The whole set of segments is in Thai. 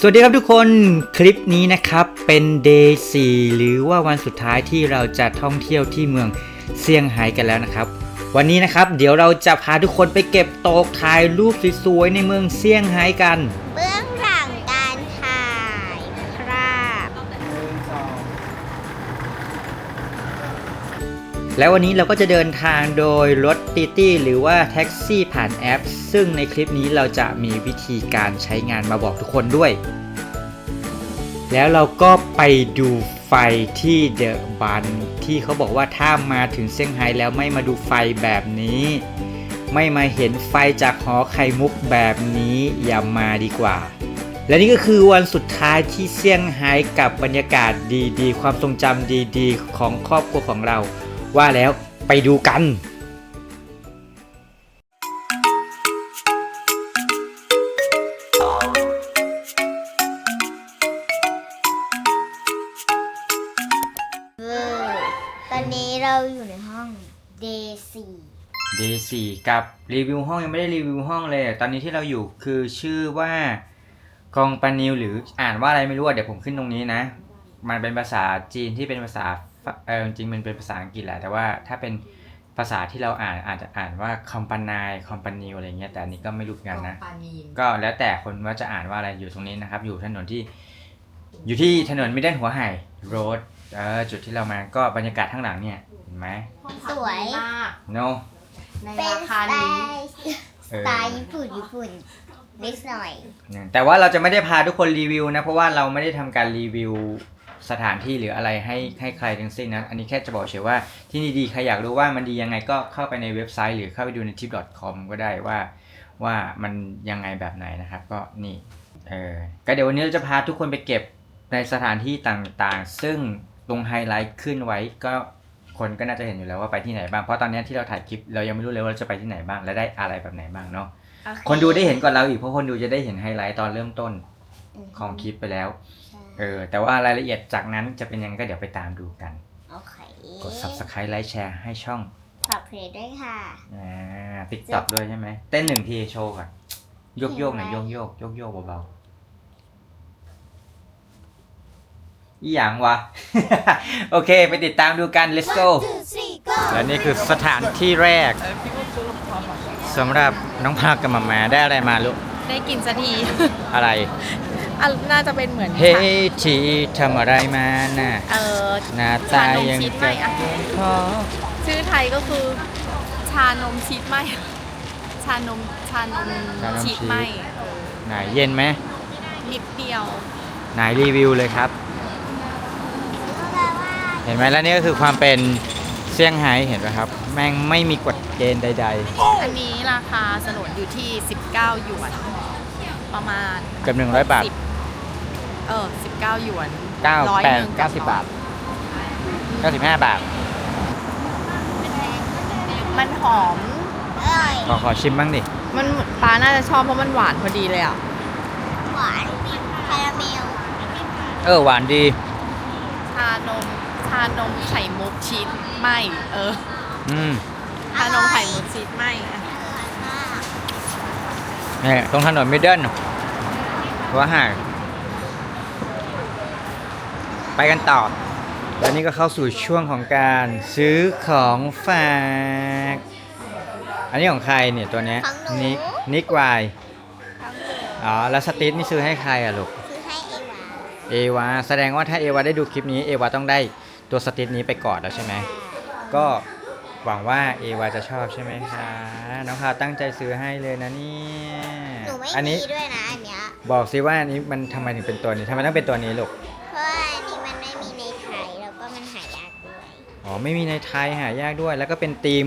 สวัสดีครับทุกคนคลิปนี้นะครับเป็น day 4หรือว่าวันสุดท้ายที่เราจะท่องเที่ยวที่เมืองเซี่ยงไฮ้กันแล้วนะครับ วันนี้นะครับเดี๋ยวเราจะพาทุกคนไปเก็บตกถ่ายรูปสวยๆในเมืองเซี่ยงไฮ้กัน เบื้ แล้ววันนี้เราก็จะเดินทางโดยรถติตี้หรือว่าแท็กซี่ผ่านแอป ซึ่งในคลิปนี้เราจะมีวิธีการใช้งานมาบอกทุกคนด้วย แล้วเราก็ไปดูไฟที่เดอะบันที่เขาบอกว่าถ้ามาถึงเซี่ยงไฮ้แล้วไม่มาดูไฟแบบนี้ ไม่มาเห็นไฟจากหอไข่มุกแบบนี้อย่ามาดีกว่า และนี่ก็คือวันสุดท้ายที่เซี่ยงไฮ้กับบรรยากาศดีๆ ความทรงจำดีๆ ของครอบครัวของเรา ว่าแล้วไปดูกันเวอร์ตอนนี้เราอยู่ในห้อง day 4 Day 4กับรีวิวห้องยังไม่ได้รีวิวห้องเลย ตอนนี้ที่เราอยู่คือชื่อว่ากองปานิวหรืออ่านว่าอะไรไม่รู้อะเดี๋ยวผมขึ้นตรงนี้นะ มันเป็นภาษาจีนที่เป็นภาษาฝ เออจริงๆมันเป็นภาษาอังกฤษแหละ แต่ว่าถ้าเป็นภาษาที่เราอ่านอาจจะอ่านว่าคอมปานายคอมปานิวอะไรเงี้ยแต่อันนี้ก็ไม่รู้เหมือนกันนะ ปานีนก็แล้วแต่คนว่าจะอ่านว่าอะไรอยู่ตรงนี้นะครับ อยู่ถนนที่ อยู่ที่ถนนมิดเดิลหัวไห่โรดเออจุดที่เรามาก็บรรยากาศข้างหลังเนี่ยเห็นไหมสวยมาก โน ในเป็นราสคาไตนี้ ล์เอสอไตล์ญี่ปุ่นญี่ปุ่นนิดหน่อย แต่ว่าเราจะไม่ได้พาทุกคนรีวิวนะ เพราะว่าเราไม่ได้ทำการรีวิว สถานที่หรืออะไรให้ให้ใครทั้งสิ้นนะ อันนี้แค่จะบอกเฉยว่าที่นี่ดีใครอยากรู้ว่ามันดียังไงก็เข้าไปในเว็บไซต์ หรือเข้าไปดูใน tip.com ก็ได้ว่าว่ามันยังไงแบบไหนนะครับ ก็นี่เออก็เดี๋ยววันนี้เราจะพาทุกคนไปเก็บในสถานที่ต่างๆ ซึ่งลงไฮไลท์ขึ้นไว้ก็คนก็น่าจะเห็นอยู่แล้วว่าไปที่ไหนบ้าง เพราะตอนนี้ที่เราถ่ายคลิปเรายังไม่รู้เลยว่าเราจะไปที่ไหนบ้างและได้อะไรแบบไหนบ้างเนาะโอเคนดูได้เห็นก่อนเราอีกเพราะคนดูจะได้เห็นไฮไลท์ตอนเริ่มต้นของคลิปไปแล้วใช่ เออ แต่ว่ารายละเอียดจากนั้นจะเป็นยังไงก็เดี๋ยวไปตามดูกัน โอเคกด subscribe ไลค์แชร์ให้ช่องฝากเพลงด้วยค่ะ อ่าติ๊กต็อกด้วยใช่ไหมเต้นหนึ่งทีโชว์ก่อนโยกโยกหน่อยโยกโยกโยกโยกเบาๆอีหยังวะ โอเค ไปติดตามดูกัน let's go และนี่คือสถานที่แรกสำหรับน้องพากับมามาได้อะไรมาลูก ได้กินสักที อะไร อะน่าจะเป็นเหมือนเฮ้ยทีทำอะไรมาน่ะเออหน้าตายังชานมชีสไหมกับอะขอชื่อไทยก็คือ ชานมชีสไหมชานมชานมชีสไหมเออไหนเย็นไหมนิดเดียว ไหนรีวิวเลยครับ เห็นไหมแล้วนี่ก็คือความเป็นเซี่ยงไฮ้เห็นไหมครับ แม่งไม่มีกฎเกณฑ์ใด อันนี้ราคาสนนอยู่ที่ 19 หยวน ประมาณๆ เกือบ100 บาท10 เออ19หยวน9ร้อยหนึ่ง8 90บาท95บาท มันหอมอร่อยขอขอชิมบ้างดิ มันปลาน่าจะชอบเพราะมันหวานพอดีเลยอะ หวานคาราเมลเออ หวานดี ชานม ชานมไข่มุกชีสไหมเออ อืมชานมไข่มุกชีสไหมอะนี่ตรงถนนมิดเดิลว่าห่าง ไปกันต่อ แล้วนี่ก็เข้าสู่ช่วงของการซื้อของฝาก อันนี้ของใครเนี่ยตัวเนี้ยของหนู นิกนิกวายอ๋อแล้วสติ๊ดนี่ซื้อให้ใครอะลูก คือให้เอวาเอวาแสดงว่าถ้าเอวาได้ดูคลิปนี้เอวาต้องได้ตัวสติ๊ดนี้ไปก่อนแล้วใช่ไหม ก็หวังว่าเอวาจะชอบใช่ไหมคะน้องพาวตั้งใจซื้อให้เลยนะเนี่ยหนูไม่อันมีนี้ด้วยนะอันเนี้ยบอกสิว่าอันนี้มันทำไมถึงเป็นตัวนี้ทำไมต้องเป็นตัวนี้ลูก อ๋อไม่มีในไทยหายากด้วย แล้วก็เป็นธีม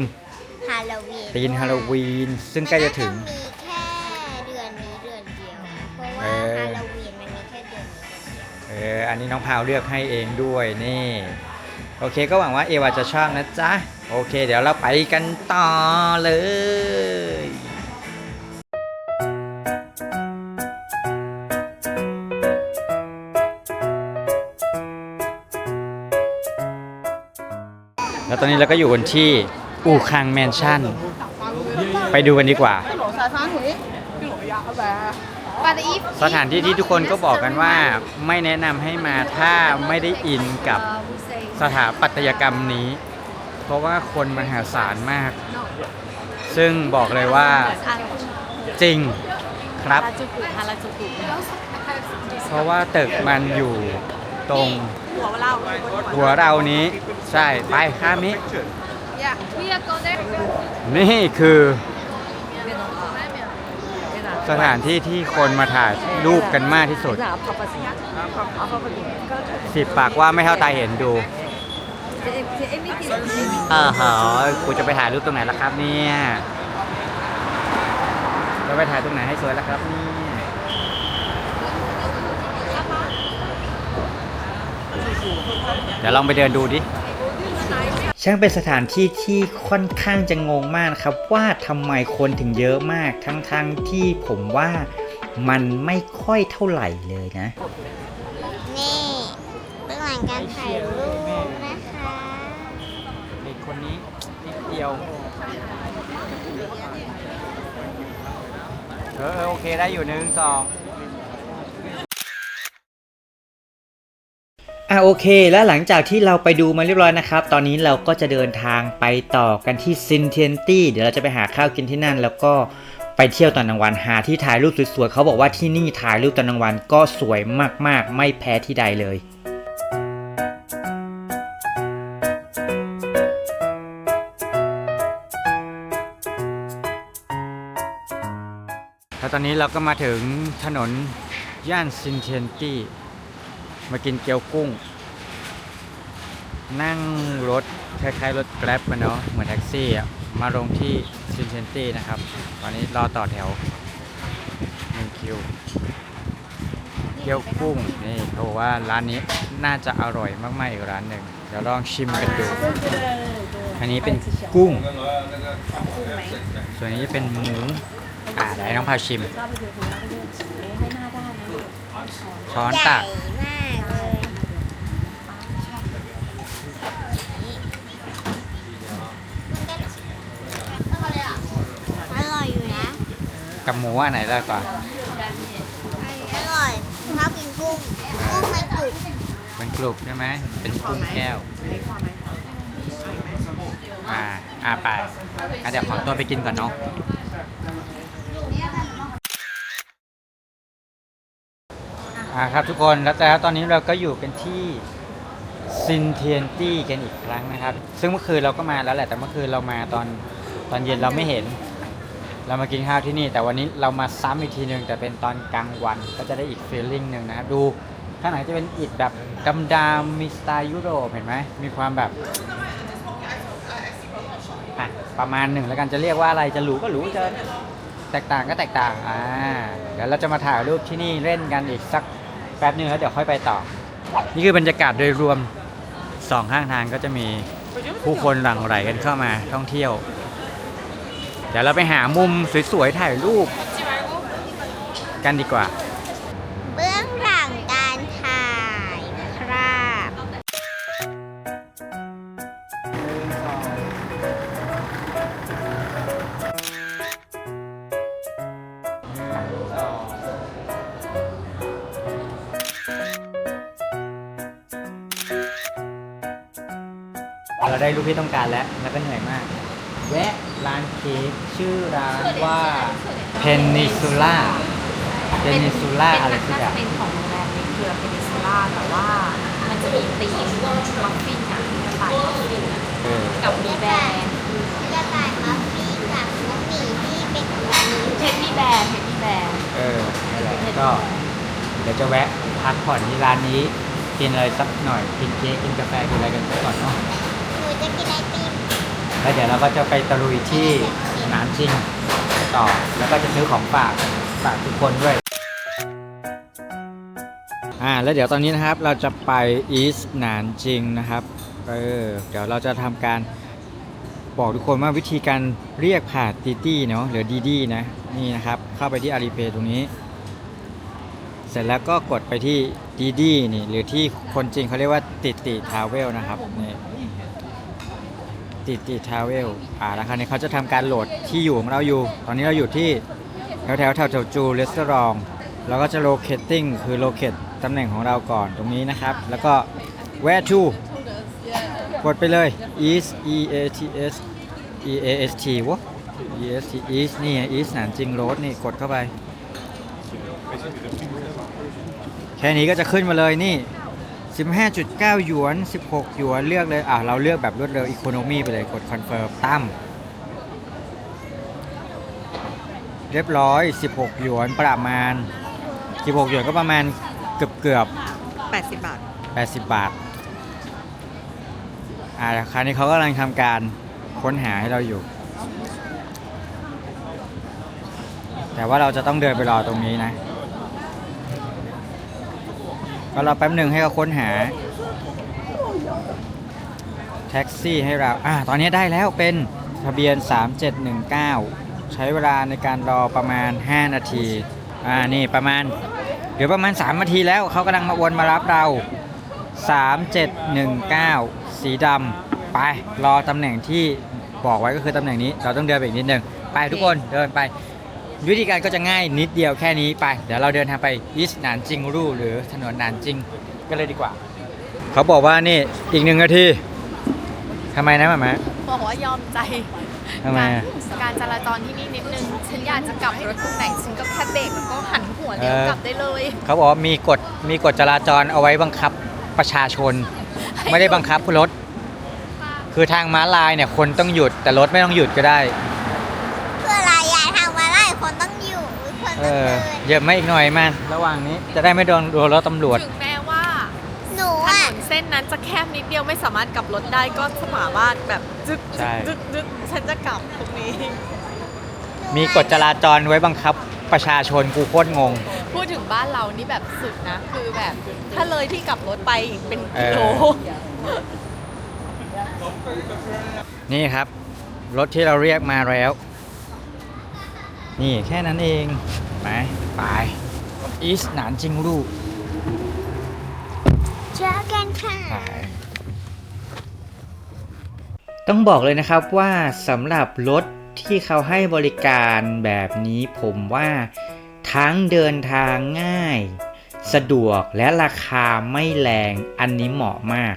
ฮาโลวีนธีมฮาโลวีนซึ่งใกล้จะถึง มันน่ามีแค่เดือนนี้เดือนเดียวเพราะว่าเออ ฮาโลวีนมันมีแค่เดือนนี้เดือนเดียวเอออันนี้น้องพาวเลือกให้เองด้วยนี่ โอเคก็หวังว่าเอวาจะชอบนะจ๊ะ โอเค เดี๋ยวเราไปกันต่อเลย ตอนนี้เราก็อยู่กันที่อู่คังแมนชั่น ไปดูกันดีกว่าหลสาทานหุยพี่หลยาเข้าไป but if สถานที่ที่ทุกคนก็บอกกันว่าไม่แนะนำให้มาถ้าไม่ได้อินกับสถาปัตยกรรมนี้ เพราะว่าคนมหาศาลมาก ซึ่งบอกเลยว่าจริงครับฮาราจูกุฮาราจูกุเพราะว่าตึกมันอยู่ ตรง หัวเราหัวเรานี้ใช่ไปข้ามนี้ Yeah we are go there นี่คือสถานที่ที่คนมาถ่ายรูปกันมากที่สุด สิบปากว่าไม่เท่าตาเห็นดูเออเหรอกูจะไปถ่ายรูปตรงไหนล่ะครับเนี่ยจะไปถ่ายตรงไหนให้สวยล่ะครับเนี่ย เดี๋ยวลองไปเดินดูดิช่างเป็นสถานที่ที่ค่อนข้างจะงงมากนะครับ ว่าทำไมคนถึงเยอะมากทั้งๆทที่ผมว่ามันไม่ค่อยเท่าไหร่เลยนะ นี่เบื้องหลังการถ่ายรูปนะคะเด็กคนนี้นิดเดียวเออเออโอเคได้อยู่หนึ่งสอง อะโอเค แล้วหลังจากที่เราไปดูมาเรียบร้อยนะครับ ตอนนี้เราก็จะเดินทางไปต่อกันที่ซินเทียนตี้เดี๋ยวเราจะไปหาข้าวกินที่นั่น แล้วก็ไปเที่ยวตอนกลางวันหาที่ถ่ายรูปสวยๆเขาบอกว่าที่นี่ถ่ายรูปตอนกลางวันก็สวยมากๆ ไม่แพ้ที่ใดเลยแล้วตอนนี้เราก็มาถึงถนนย่านซินเทียนตี้ มากินเกี๊ยวกุ้ง นั่งรถคล้ายๆรถแกร็บมาเนาะเหมือนแท็กซี่อะมาลงที่ซินเทียนตี้นะครับ ตอนนี้รอต่อแถวหนึ่งคิว เกี๊ยวกุ้งนี่เขาบอกว่าร้านนี้น่าจะอร่อยมากๆอีกร้านหนึ่งเดี๋ยวลองชิมกันดู อันนี้เป็นกุ้ง ส่วนนี้เป็นหมูอ่าเดี๋ยวให้น้องพาชิม ช้อนใหญ่ตักมากเลยอร่อยอยู่นะ กับหมูอันไหนได้กว่าอร่อยชอบกินกุ้งกุ้งไม่กรุบเป็นกรุบใช่ไหมเป็นกุ้งแก้วอ่าอ่าไปอะเดี๋ยวขอตัวไปกินก่อนเนาะอ่าครับทุกคนแล้วแต่ตอนนี้เราก็อยู่กันที่ซินเทียนตี้กันอีกครั้งนะครับ ซึ่งเมื่อคืนเราก็มาแล้วแหละแต่เมื่อคืนเรามาตอนตอนเย็นเราไม่เห็น เรามากินข้าวที่นี่ แต่วันนี้เรามาซ้ำอีกทีหนึ่งแต่เป็นตอนกลางวันก็จะได้อีกฟีลลิ่งหนึ่งนะครับดูข้างหลังจะเป็นอิฐแบบดำๆมีสไตล์ยุโรปเห็นไหมมีความแบบอะประมาณหนึ่งแล้วกันจะเรียกว่าอะไรจะหรูก็หรูจะแตกต่างก็แตกต่างอ่าเดี๋ยวเราจะมาถ่ายรูปที่นี่เล่นกันอีกสักแป๊บหนึงแล้วเดี๋ยวค่อยไปต่อ นี่คือบรรยากาศโดยรวมสองข้างทางก็จะมีผู้คนหลั่งไหลกันเข้ามาท่องเที่ยว เดี๋ยวเราไปหามุมสวยๆถ่ายรูป กันดีกว่า เบื้องหลังการถ่ายนะครับเราได้รูปที่ต้องการแล้ว แล้วก็เหนื่อยมาก แวะ ร้านเค้กชื่อร้านว่า Peninsula Peninsula อะไรสักอย่างเป็นของโรงแรมในเครือเพนินซูล่าแต่ว่ามันจะมีธีมมัฟฟินอะกระต่ายมัฟฟินอะเออกับมีแบร์กระต่ายมัฟฟี่กับน้องหมีที่เป็นอันนี้เทดดี้แบร์เทดดี้แบร์เออนั่นแหละก็เดี๋ยวจะแวะพักผ่อนที่ร้านนี้กินอะไรสักหน่อยกินเค้กกินกาแฟกินอะไรกันสักก่อนเนาะหนูจะกินไอติม แล้วเดี๋ยวเราก็จะไปตะลุยที่สนามจริงต่อ แล้วก็จะซื้อของฝากฝากทุกคนด้วย อ่า แล้วเดี๋ยวตอนนี้นะครับเราจะไปอีสหนานจริงนะครับเออเดี๋ยวเราจะทำการบอกทุกคนว่าวิธีการเรียกผ่านตีตี้เนาะหรือดีดีนะนี่นะครับ เข้าไปที่อาลีเพย์ตรงนี้ เสร็จแล้วก็กดไปที่ดีดีนี่หรือที่คนจริงเขาเรียกว่าติติทาวเวลนะครับนี่ ติติทาวเวลอ่าแล้วคราวนี้เขาจะทำการโหลดที่อยู่ของเราอยู่ ตอนนี้เราอยู่ที่แถวแถวแถวแถวจูรีสอร์ทเราก็จะ locating คือ locate ตำแหน่งของเราก่อนตรงนี้นะครับ แล้วก็ where to กดไปเลย east e a t s e a s t วะ e s t east นี่ไง east หนานจิงโรดนี่กดเข้าไป แค่นี้ก็จะขึ้นมาเลยนี่ 15.9 หยวน 16 หยวน เลือกเลย อะ เราเลือกแบบรวดเร็ว Economy ไปเลย กด Confirm ตั้ม เรียบร้อย 16 หยวนประมาณ 16 หยวนก็ประมาณเกือบเกือบ80 บาทๆ80 บาท อ่าคราวนี้เขากำลังทำการค้นหาให้เราอยู่ แต่ว่าเราจะต้องเดินไปรอตรงนี้นะ ก็รอแป๊บหนึ่งให้เขาค้นหา แท็กซี่ให้เรา อ่า ตอนนี้ได้แล้วเป็นทะเบียน 3719 ใช้เวลาในการรอประมาณ 5 นาที อ่า นี่ประมาณ เดี๋ยวประมาณ 3 นาทีแล้วเขากำลังมาวนมารับเรา 3719 สีดำไป รอตำแหน่งที่บอกไว้ก็คือตำแหน่งนี้ เราต้องเดินไปอีกนิดนึง ไปทุกคนเดินไป วิธีการก็จะง่ายนิดเดียวแค่นี้ไป เดี๋ยวเราเดินทางไปยิสหนานจิงรูหรือถนนหนานจิงก็เลยดีกว่า เขาบอกว่านี่อีกหนึ่งนาทีทำไมนะหมามาบอกว่ายอมใจทำไมการอะการจราจรที่นี่นิดนึง ฉันอยากจะกลับรถตรงไหน ฉันก็แค่เบรกแล้วก็หันหัวเลี้ยวเออกลับได้เลย เขาบอกว่ามีกฎมีกฎจราจรเอาไว้บังคับประชาชน ไม่ได้บังคับรถ คือทางม้าลายเนี่ยคนต้องหยุดแต่รถไม่ต้องหยุดก็ได้ เพื่ออะไรยายทางมาไล่คนต้องอยู่คน เอต้องอเดินเหยียบไม่อีกหน่อยมันระหว่างนี้จะได้ไม่โดนโดนรถตำรวจ ถึงแม้ว่าหนูถอะนนเส้นนั้นจะแคบนิดเดียวไม่สามารถกลับรถได้ก็สามารถแบบจึ๊กใช่ จึ๊กจึ๊กจึ๊กฉันจะกลับตรงนี้ มีกฎจราจรไว้บังคับประชาชนกูโคตรงง พูดถึงบ้านเรานี่แบบสุดนะ คือแบบถ้าเลยที่กลับรถไปอีกเป็นกิโลเอนี่ครับ รถที่เราเรียกมาแล้ว นี่แค่นั้นเองไปไปอีสหนานจิงรูเจอกันค่ะต้องบอกเลยนะครับว่าสำหรับรถที่เขาให้บริการแบบนี้ผมว่าทั้งเดินทางง่าย สะดวกและราคาไม่แรงอันนี้เหมาะมาก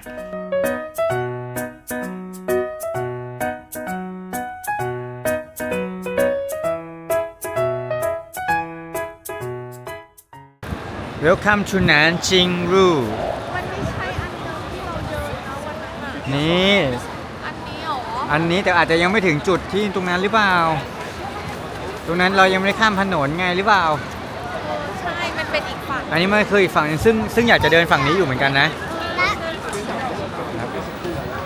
Welcome to Nanjing Ru มันไม่ใช่อันเดิมที่เราเดินนะวันนั้นอะนี่ อันนี้เหรออันนี้แต่อาจจะยังไม่ถึงจุดที่ตรงนั้นหรือเปล่า ตรงนั้นเรายังไม่ได้ข้ามถนนไงหรือเปล่าใช่ มันเป็นอีกฝั่งอันนี้มันคืออีกฝั่งหนึงซึ่งซึ่งอยากจะเดินฝั่งนี้อยู่เหมือนกันนะ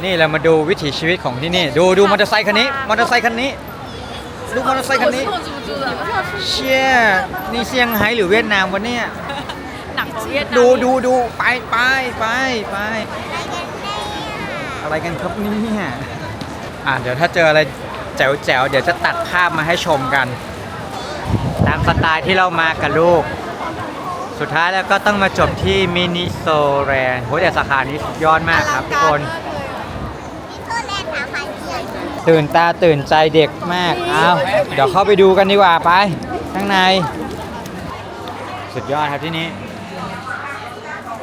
นี่เรามาดูวิถีชีวิตของที่นี่ ดูดูมอเตอร์ไซคันนี้ มอเตอร์ไซคันนี้ ดูมอเตอร์ไซคันนี้เชี่ยนี่เซี่ยงไฮ้หรือเวียดนามวะเนี่ย หนักกว่าเวียดนามดูดูดูไปไปไปไปอะไรกันแน่อะอะไรกันครับเนี่ยอะเดี๋ยวถ้าเจออะไรแจ๋วแจ๋วๆเดี๋ยวจะตัดภาพมาให้ชมกัน ตามสไตล์ที่เรามากับลูก สุดท้ายแล้วก็ต้องมาจบที่มินิโซแรนโหแต่สาขานี้สุดยอดมากครับทุกคนมีโทษแรงถามหายเสียงตื่นตาตื่นใจเด็กมากเอาเดี๋ยวเข้าไปดูกันดีกว่าไป ข้างใน สุดยอดครับที่นี้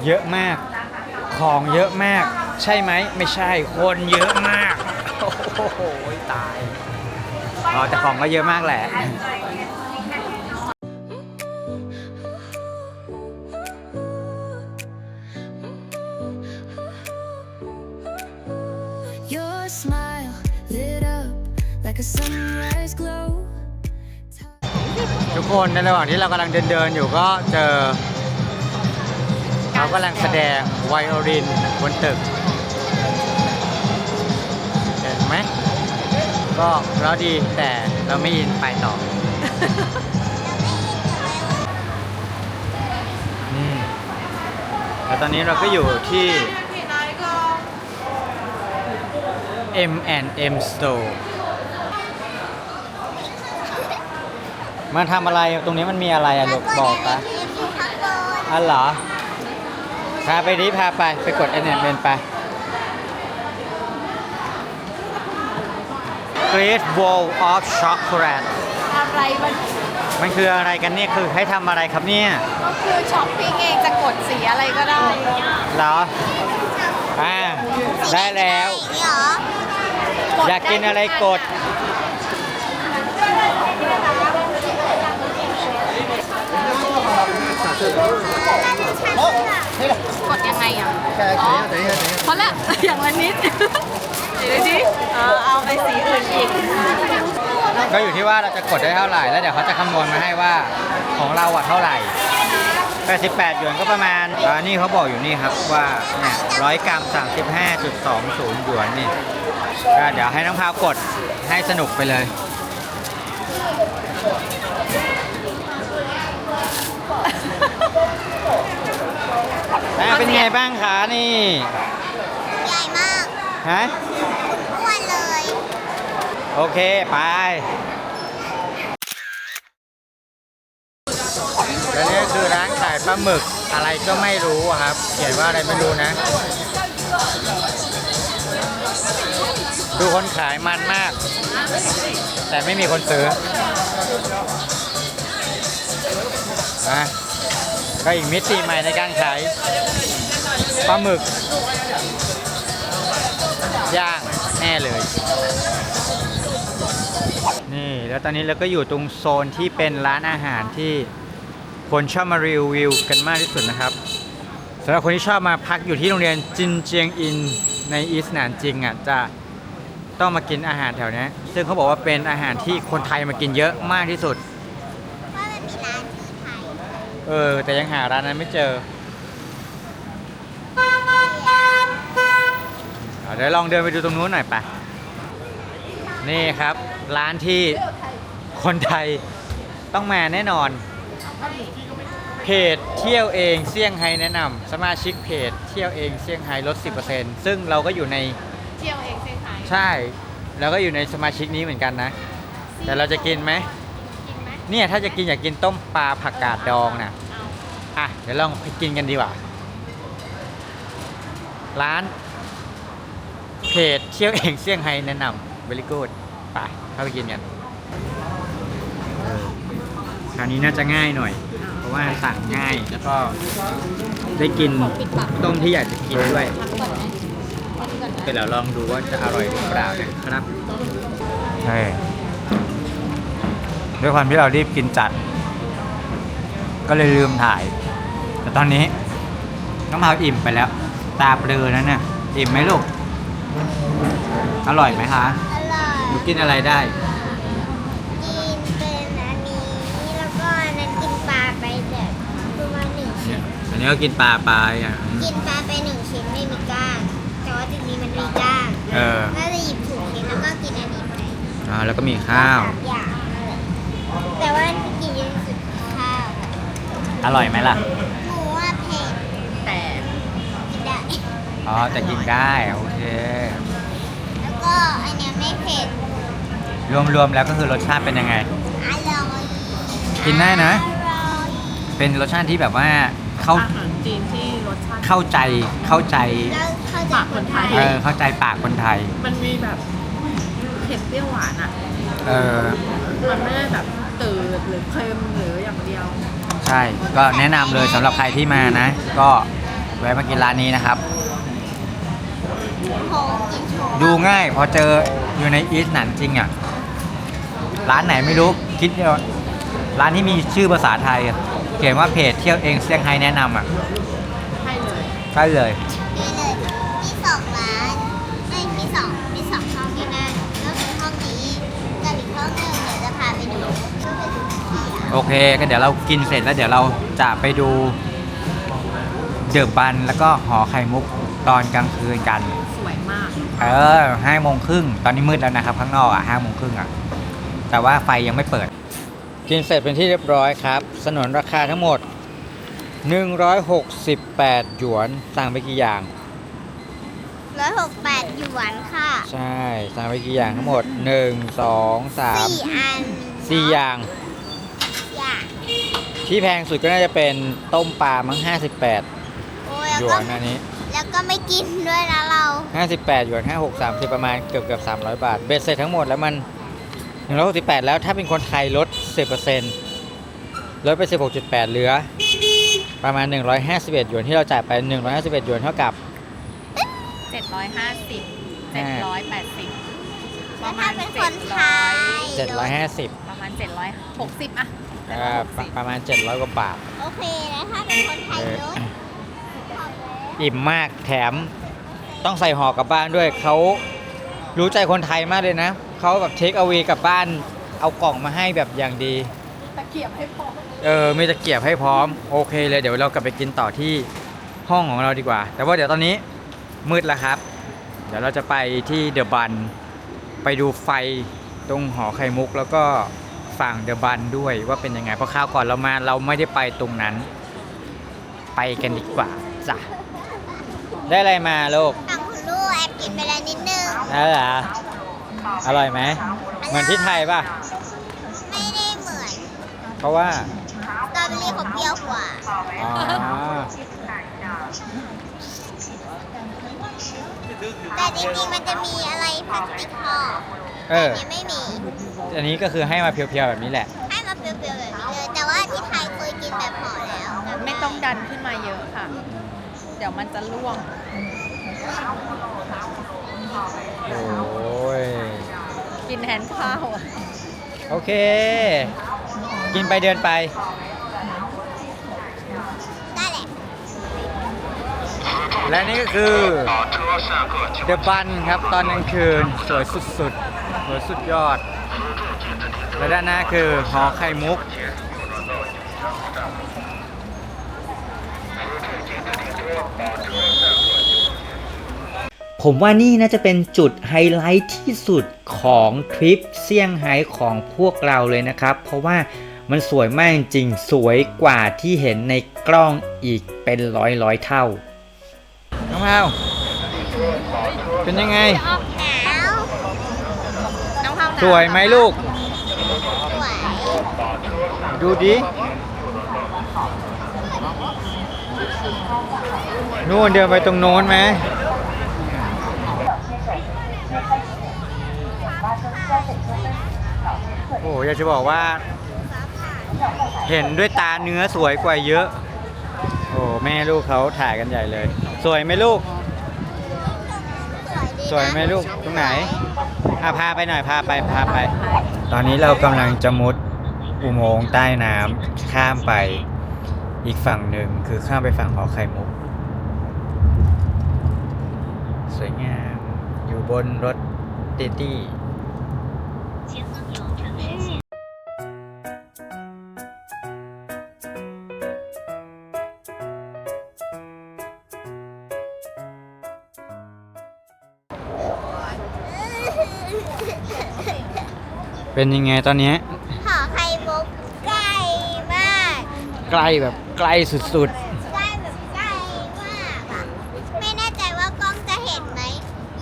เยอะมาก ของเยอะมาก ใช่ไหมไม่ใช่คนเยอะมาก โอ้โหตายอ๋อแต่ของก็เยอะมากแหละ Your smile lit up like a sunrise glow. ทุกคนในระหว่างที่เรากำลังเดินเดินๆอยู่ก็เจอเขา กำลังแสดงไวโอลินบนตึกเห็นไหมก็เราดีแต่เราไม่ยินไปต่อนี่แล้วตอนนี้เราก็อยู่ที่ M&M Store มาทำอะไรตรงนี้มันมีอะไรอะลูกบอกปะมีอยู่ข้างบนอ๋อเหรอ พาไปดิพาไปไปกด n อ n ไป Great Wall of Chocolate อะไรมันมันคืออะไรกันเนี่ยคือให้ทำอะไรครับเนี่ยก็คือช้อปปิ้งเองจะกดสีอะไรก็ได้เหรออ่าได้แล้ว นี่เหรออยากกินอะไรกดกดยังไงอะเพราะละอย่างละนิดเดี๋ยวดิเออเอาไปสีอื่นอีกก็อยู่ที่ว่าเราจะกดได้เท่าไหร่ แล้วเดี๋ยวเขาจะคำนวณมาให้ว่าของเราอะเท่าไหร่88หยวนก็ประมาณอ่านี่เขาบอกอยู่นี่ครับว่าเนี่ยร้อยกรัม35.20หยวนนี่ก็เดี๋ยวให้น้องพาวกดให้สนุกไปเลย อ่าเป็นไงบ้างคะนี่ ใหญ่มากฮะ อ้วนเลย โอเค ไปแล้วนี่คือร้านขายปลาหมึกอะไรก็ไม่รู้อะครับ เขียนว่าอะไรไม่รู้นะ ดูคนขายมันมาก แต่ไม่มีคนซื้อนะ ก็อีกมิติใหม่ในการขายปลาหมึกย่างแน่เลย นี่แล้วตอนนี้เราก็อยู่ตรงโซนที่เป็นร้านอาหารที่คนชอบมารีวิวกันมากที่สุดนะครับสำหรับคนที่ชอบมาพักอยู่ที่โรงเรียนจินเจียงอินในอีสนานจริงอะจะต้องมากินอาหารแถวนี้ซึ่งเขาบอกว่าเป็นอาหารที่คนไทยมากินเยอะมากที่สุด ว่ามันมีร้านชื่อไทย เออ แต่ยังหาร้านนั้นไม่เจอเอาเดี๋ยวลองเดินไปดูตรงนู้นหน่อยไปะนี่ครับ ร้านที่คนไทยต้องมาแน่นอน เพจเที่ยวเองเซี่ยงไฮ้แนะนำสมาชิกเพจเที่ยวเองเซี่ยงไฮ้ลด 10%ซึ่งเราก็อยู่ในเที่ยวเองใช่ไหมใช่เราก็อยู่ในสมาชิกนี้เหมือนกันนะ แต่เราจะกินไหม กินไหมเนี่ยถ้าจะกินอยากกินต้มปลาผักกาดดองนะเอะเดี๋ยวลองไปกินกันดีกว่า ร้าน เพจเที่ยวเองเซี่ยงไฮ้แนะนำ very good ไปเข้าไปกินกันคราวนี้น่าจะง่ายหน่อย เพราะว่าสั่งง่ายแล้วก็ได้กินต้มที่อยากจะกินด้วยไหมพักก่อนนะเดี๋ยวลองดูว่าจะอร่อยหรือเปล่านะครับใช่ด้วยความที่เรารีบกินจัด ก็เลยลืมถ่าย ต่ตอนนี้น้องพาวอิ่มไปแล้ว ตาเปลือนั่นน่ะอิ่มไหมลูก อร่อยไหมคะอร่อยหนูกินอะไรได้ กินเป็นอันนี้แล้วก็อันนั้นกินปลาไปแบบประมาณหนึ่งชิ้นอันนี้ก็กินปลาปลาอะกินปลาไปหนึ่งชิ้นไม่มีก้างแต่ว่าทีนี้มันมีก้างเออก็จะหยิบถุงชิ้นแล้วก็กินอันนี้ไปอ่าแล้วก็มีข้าวสามอย่างนั่นแหละแต่ว่าที่กินเยอะที่สุดคือข้าว อร่อยไหมล่ะ อ๋อแต่กินได้ โอเค แล้วก็อันเนี้ยไม่เผ็ดรวมๆแล้วก็คือรสชาติเป็นยังไง อร่อยกินได้นะ อร่อยเป็นรสชาติที่แบบว่าเข้าอาหารจีนที่รสชาติ เข้าใจเข้าใจ แล้วเข้าใจปากคนไทย เออเข้าใจปากคนไทย มันมีแบบเผ็ดเปรี้ยวหวานอะ เออมันไม่ได้แบบตืดหรือเค็มหรืออย่างเดียว ใช่ก็แนะนำเลยสำหรับใครที่มานะ ก็แวะมากินร้านนี้นะครับโหกินโชว์ ดูง่ายพอเจออยู่ในอีสหนันจริงอะ ร้านไหนไม่รู้คิดเดียวร้านที่มีชื่อภาษาไทยอะเขียนว่าเพจเที่ยวเองเซี่ยงไฮ้แนะนำอะให้เลยใช่เลย นี่เลยมีสองร้านไม่มีสองมีสองห้องที่นั่นก็คือห้องนี้กับอีกห้องหนึ่งเดี๋ยวจะพาไปดูก็ไปดูที่อะโอเค ก็เดี๋ยวเรากินเสร็จแล้วเดี๋ยวเราจะไปดูเดอะบันแล้วก็หอไข่มุกตอนกลางคืนกันสวย มากเออห้าโมงครึ่งตอนนี้มืดแล้วนะครับข้างนอกอะห้าโมงครึ่งอะ แต่ว่าไฟยังไม่เปิด กินเสร็จเป็นที่เรียบร้อยครับ สนนราคาทั้งหมด 168 หยวนสั่งไปกี่อย่าง ร้อยหกแปดหยวนค่ะใช่สั่งไปกี่อย่างทั้งหมด 1 2 สี่3 อัน4 อย่าง อย่างที่แพงสุดก็น่าจะเป็นต้มปลามั้ง58 โอ้ยหแล้วยก็วนอันนี้ แล้วก็ไม่กินด้วยนะเรา 58หยวน56 30 ประมาณเกือบเกือบ300 บาท เบ็ดเสร็จทั้งหมดแล้วมัน168แล้วถ้าเป็นคนไทยลด 10%ลดไป 16.8 เหลือ ประมาณ 151หยวนที่เราจ่ายไป 151หยวนเท่ากับ เจ็ดร้อยห้าสิบเจ็ดร้อยแปดสิบปแล้วระมาถ้าณเป็นคเจ็ดนไทร้อยย 750ประมาณเจ็ดร้อยหกสิบอะเอ่อประประมาณ 700 กว่าบาท โอเคแล้วถ้าเป็นคนไทยลดอิ่ มมากแถมต้องใส่ห่อกลับบ้านด้วยเขารู้ใจคนไทยมากเลยนะเขาแบบเทคเอา a y กลับบ้าน เอากล่องมาให้แบบอย่างดี ตะเกียบให้พอเออมีตะเกียบให้พร้อมโอเคเลยเดี๋ยวเรากลับไปกินต่อที่ห้องของเราดีกว่า แต่ว่าเดี๋ยวตอนนี้มืดแล้วครับ เดี๋ยวเราจะไปที่เดอะบันไปดูไฟตรงหอไข่มุก แล้วก็ฝั่งเดอะบันด้วยว่าเป็นยังไงเพราะคราวก่อนเรามาเราไม่ได้ไปตรงนั้น ไปกันดีกว่าจ้ะ ได้อะไรมาลูกทางคุณลูกแอบกินไปแล้วนิดนึงได้เหรออร่อยไหม เหมือนที่ไทยป่ะ ไม่ได้เหมือนเพราะว่าสตรอเบอรี่เขาเปรี้ยวกว่า อ๋อแต่จริงๆมันจะมีอะไรพลาสติกห่อเอออันนี้ไม่มี อันนี้ก็คือให้มาเพียวๆแบบนี้แหละ ให้มาเปรี้ยวๆแบบนี้เลย แต่ว่าที่ไทยเคยกินแบบห่อแล้วจำด้ไม่ต้องดันขึ้นมาเยอะค่ะเดี๋ยวมันจะร่วง โอ้ย กินแทนข้าวอะโอเค กินไปเดินไป ได้แหละ และนี่ก็คือ เดอะบันครับตอนกลางคืน สวยสุดๆสวยสุดยอด และด้านหน้าคือหอไข่มุก ผมว่านี่น่าจะเป็นจุดไฮไลท์ที่สุดของทริปเซี่ยงไฮ้ของพวกเราเลยนะครับ เพราะว่ามันสวยมากจริงๆสวยกว่าที่เห็นในกล้องอีกเป็นร้อยร้อยๆเท่า น้องแพวเป็นยังไงออกหนาวน้องข้าวหนาวสวยไหมลูกสวยดูดิ นู่นเดินไปตรงโน้นไหมโอ้อยากจะบอกว่า เห็นด้วยตาเนื้อสวยกว่าเยอะ โอ้แม่ลูกเขาถ่ายกันใหญ่เลย สวยไหมลูกดีนะสวยไหมลูกตรงไหนอะพาไปหน่อยพาไปพาไป ตอนนี้เรากำลังจะมุดอุโมงค์ใต้น้ำข้ามไปอีกฝั่งหนึ่งคือข้ามไปฝั่งหอไข่มุก สวยงาม อยู่ บนรถติตี้เป็นยังไงตอนเนี้ยหอไข่มุกใกล้มาก ใกล้แบบใกล้สุดใกล้แบบใกล้มากอะไม่แน่ใจว่ากล้องจะเห็นไหม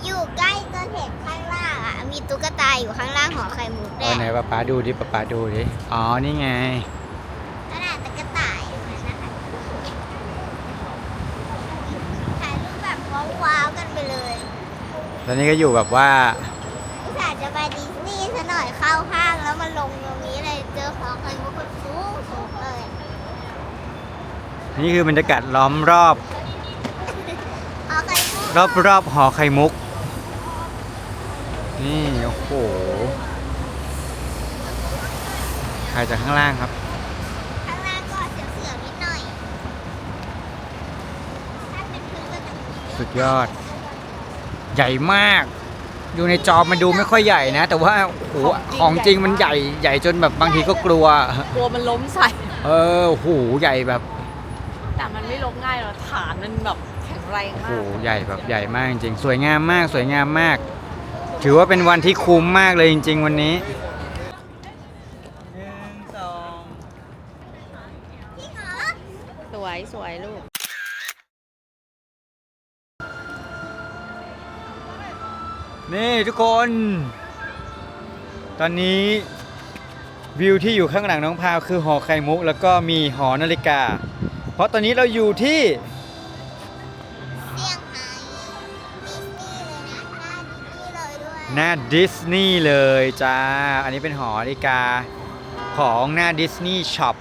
อยู่ใกล้จนเห็นข้างล่างอะมีตุ๊กตา อยู่ข้างล่างหอไข่มุกๆด้เอวอยไหนป้าป๊าดูดิป้าป๊าดูดิ อ๋อ นี่ไง ขนาดตุ๊กตาอยู่นะคะถ่ายรูปแบบว้าวๆกันไปเลยตอนนี้ก็อยู่แบบว่า อุตส่าห์จะไปดิสนีย์ซะหน่อยเข้าห้างแล้วมันลงตรงนี้เลยเจอหอไข่มุกแบบสูงสูงเลยนี่คือบรรยากาศล้อมรอบ หอไข่มุกรอบรอบหอไข่มุก นี่ โอ้โหถ่ายจากข้างล่างครับ ข้างล่างก็เสียวๆนิดหน่อย ถ้าเป็นพื้นก็จะมีสุดยอด ใหญ่มาก ดูในจอมันดูไม่ค่อยใหญ่นะ แต่ว่า โอ้โห ของจริงมันใหญ่ ใหญ่จนแบบบางทีก็กลัว กลัวมันล้มใส่ เออโอ้โห ใหญ่แบบ แต่มันไม่ล้มง่ายหรอกฐานมันแบบแข็งแรงโอ้มาโหกใหญ่แบบใหญ่มากจริงๆ สวยงามมาก สวยงามมาก ถือว่าเป็นวันที่คุ้มมากเลยจริง ๆ วันนี้หนึ่งสองจริงเหรอสวยสวยลูก นี่ทุกคน ตอนนี้วิวที่อยู่ข้างหลังน้องพาวคือหอไข่มุก แล้วก็มีหอนาฬิกา เพราะตอนนี้เราอยู่ที่ หน้าดิสนีย์เลยด้วยหน้าดิสนีย์เลยจ้า อันนี้เป็นหอนาฬิกาของหน้าดิสนีย์ช็อป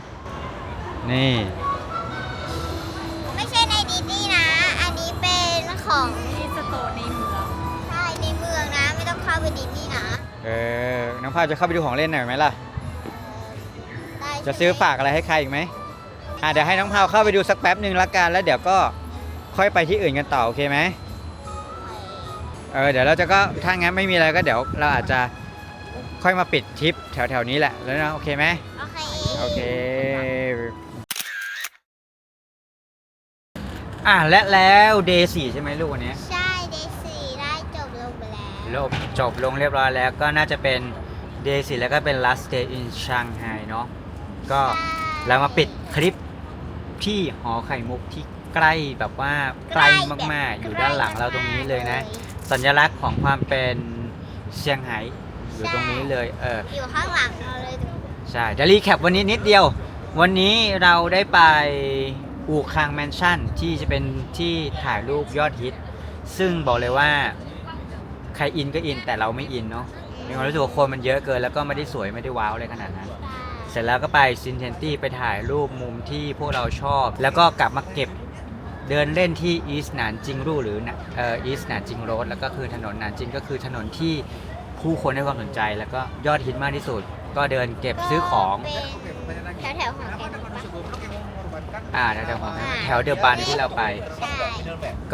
นี่ ไม่ใช่ในดิสนีย์นะ อันนี้เป็นของที่สโตร์ในเมืองใช่ในเมืองนะ ไม่ต้องเข้าไปดิสนีย์นะเออ น้องพาวจะเข้าไปดูของเล่นหน่อยไหมล่ะ ได้จะซื้อฝากอะไรให้ใครอีกไหมอะเดี๋ยวให้น้องพาวเข้าไปดูสักแป๊บหนึ่งละกัน แล้วเดี๋ยวก็ค่อยไปที่อื่นกันต่อโอเคไหม เออเดี๋ยวเราจะก็ถ้างั้นไม่มีอะไรก็เดี๋ยวเราอาจจะค่อยมาปิดทริปแถวๆนี้แหละแล้วนะโอเคไหมโอเคโอเคอะและแล้วเดย์สี่ใช่ไหมลูกวันนี้ใช่เดซี่ได้จบลงไปแล้วจบจบลงเรียบร้อยแล้วก็น่าจะเป็น day 4แล้วก็เป็น last day in Shanghai เนาะก็เรามาปิดคลิปที่หอไข่มุกที่ใกล้แบบว่าไกลมากๆ อยู่ด้านหลังเราตรงนี้เลยนะ สัญลักษณ์ของความเป็นเซี่ยงไฮ้อยู่ตรงนี้เลยเอออยู่ข้างหลังเราเลยใช่เดี๋ยวรีแคปวันนี้นิดเดียว วันนี้เราได้ไปอู่คางแมนชั่นที่จะเป็นที่ถ่ายรูปยอดฮิต ซึ่งบอกเลยว่าใครอินก็อินแต่เราไม่อินเนาะมีความรู้สึกว่าคนมันเยอะเกิน แล้วก็ไม่ได้สวยไม่ได้ว้าวอะไรขนาดนั้น เสร็จแล้วก็ไปซินเทนตี้ไปถ่ายรูปมุมที่พวกเราชอบ แล้วก็กลับมาเก็บ เดินเล่นที่อีสหนานจิงรูหรือนะเอ่ออีสหนานจิงโรดแล้วก็คือถนนหนานจิงก็คือถนนที่ผู้คนให้ความสนใจแล้วก็ยอดฮิตมากที่สุด ก็เดินเก็บซื้อของเป็นแถวๆของแกนปะ อ่าแถวๆของแถวเดอะบันที่เราไป ใช่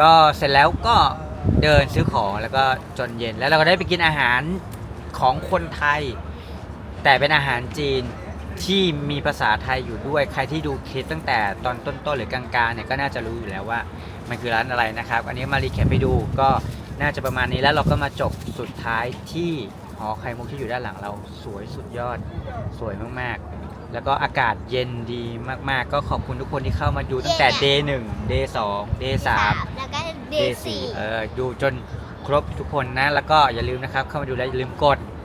ก็เสร็จแล้วก็เดินซื้อของแล้วก็จนเย็นแล้วเราก็ได้ไปกินอาหารของคนไทย แต่เป็นอาหารจีน ที่มีภาษาไทยอยู่ด้วย ใครที่ดูคลิปตั้งแต่ตอนต้นๆหรือกลางๆเนี่ยก็น่าจะรู้อยู่แล้วว่ามันคือร้านอะไรนะครับ อันนี้มารีแคปไปดูก็น่าจะประมาณนี้แล้วเราก็มาจบสุดท้ายที่หอไข่มุกที่อยู่ด้านหลังเราสวยสุดยอดสวยมากๆ แล้วก็อากาศเย็นดีมากๆ ก็ขอบคุณทุกคนที่เข้ามาดูตั้งแต่ day 1 day 2 day 3 แล้วก็เด Day ซี่4เออดูจนครบทุกคนนะ แล้วก็อย่าลืมนะครับ เข้ามาดูแล้วอย่าลืมกดไลค์กดแชร์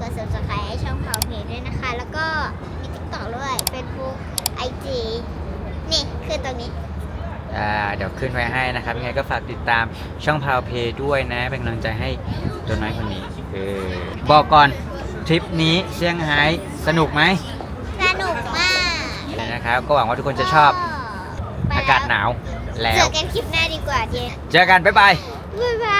กด subscribe ให้ช่องเผาเพจด้วยนะคะ แล้วก็มี TikTok ด้วย Facebook IG นี่คือตรงนี้ อ่าเดี๋ยวขึ้นไว้ให้นะครับยังไงก็ฝากติดตามช่องพาวเพย์ด้วยนะ เป็นกำลังใจให้ตัวน้อยคนนี้เออบอกก่อนทริปนี้เซี่ยงไฮ้สนุกไหมสนุกมากนะครับ ก็หวังว่าทุกคนจะชอบไปอากาศหนาวเจแล้อวกันคลิปหน้าดีกว่าเจนเจอกัน บ๊ายบาย บ๊ายบาย